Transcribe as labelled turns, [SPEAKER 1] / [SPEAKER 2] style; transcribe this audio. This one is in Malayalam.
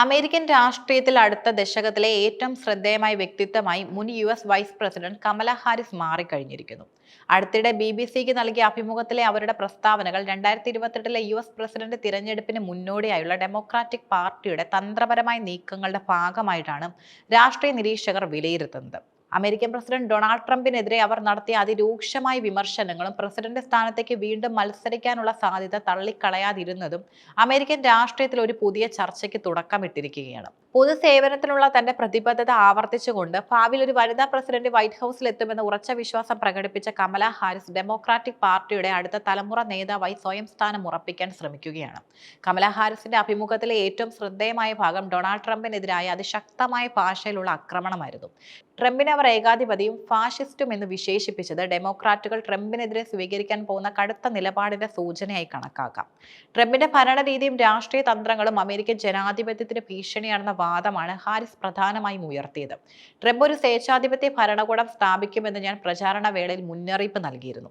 [SPEAKER 1] അമേരിക്കൻ രാഷ്ട്രീയത്തിൽ അടുത്ത ദശകത്തിലെ ഏറ്റവും ശ്രദ്ധേയമായ വ്യക്തിത്വമായി മുൻ U S vice president Kamala Harris മാറിക്കഴിഞ്ഞിരിക്കുന്നു. അടുത്തിടെ ബി ബി സിക്ക് നൽകിയ അഭിമുഖത്തിലെ അവരുടെ പ്രസ്താവനകൾ രണ്ടായിരത്തി ഇരുപത്തെട്ടിലെ യു എസ് പ്രസിഡന്റ് തിരഞ്ഞെടുപ്പിന് മുന്നോടിയായുള്ള ഡെമോക്രാറ്റിക് പാർട്ടിയുടെ തന്ത്രപരമായ നീക്കങ്ങളുടെ ഭാഗമായിട്ടാണ് രാഷ്ട്രീയ നിരീക്ഷകർ വിലയിരുത്തുന്നത്. അമേരിക്കൻ പ്രസിഡന്റ് ഡൊണാൾഡ് ട്രംപിനെതിരെ അവർ നടത്തിയ അതിരൂക്ഷമായ വിമർശനങ്ങളും പ്രസിഡന്റ് സ്ഥാനത്തേക്ക് വീണ്ടും മത്സരിക്കാനുള്ള സാധ്യത തള്ളിക്കളയാതിരുന്നതും അമേരിക്കൻ രാഷ്ട്രീയത്തിൽ ഒരു പുതിയ ചർച്ചയ്ക്ക് തുടക്കമിട്ടിരിക്കുകയാണ്. പൊതുസേവനത്തിനുള്ള തന്റെ പ്രതിബദ്ധത ആവർത്തിച്ചുകൊണ്ട് ഭാവിയിൽ ഒരു വനിതാ പ്രസിഡന്റ് വൈറ്റ് ഹൗസിൽ എത്തുമെന്ന് ഉറച്ച വിശ്വാസം പ്രകടിപ്പിച്ച കമല ഹാരിസ് ഡെമോക്രാറ്റിക് പാർട്ടിയുടെ അടുത്ത തലമുറ നേതാവായി സ്വയം സ്ഥാനം ഉറപ്പിക്കാൻ ശ്രമിക്കുകയാണ്. കമല ഹാരിസിന്റെ അഭിമുഖത്തിലെ ഏറ്റവും ശ്രദ്ധേയമായ ഭാഗം ഡൊണാൾഡ് ട്രംപിനെതിരായ അതിശക്തമായ ഭാഷയിലുള്ള ആക്രമണമായിരുന്നു. ട്രംപിനെ അവർ ഏകാധിപതിയും ഫാഷിസ്റ്റും എന്ന് വിശേഷിപ്പിച്ചത് ഡെമോക്രാറ്റുകൾ ട്രംപിനെതിരെ സ്വീകരിക്കാൻ പോകുന്ന കടുത്ത നിലപാടിന്റെ സൂചനയായി കണക്കാക്കാം. ട്രംപിന്റെ ഭരണരീതിയും രാഷ്ട്രീയ തന്ത്രങ്ങളും അമേരിക്കൻ ജനാധിപത്യത്തിന് ഭീഷണിയാണെന്ന വാദമാണ് ഹാരിസ് പ്രധാനമായും ഉയർത്തിയത്. ട്രംപ് ഒരു സ്വേച്ഛാധിപത്യ ഭരണകൂടം സ്ഥാപിക്കുമെന്ന് ഞാൻ പ്രചാരണ വേളയിൽ മുന്നറിയിപ്പ് നൽകിയിരുന്നു.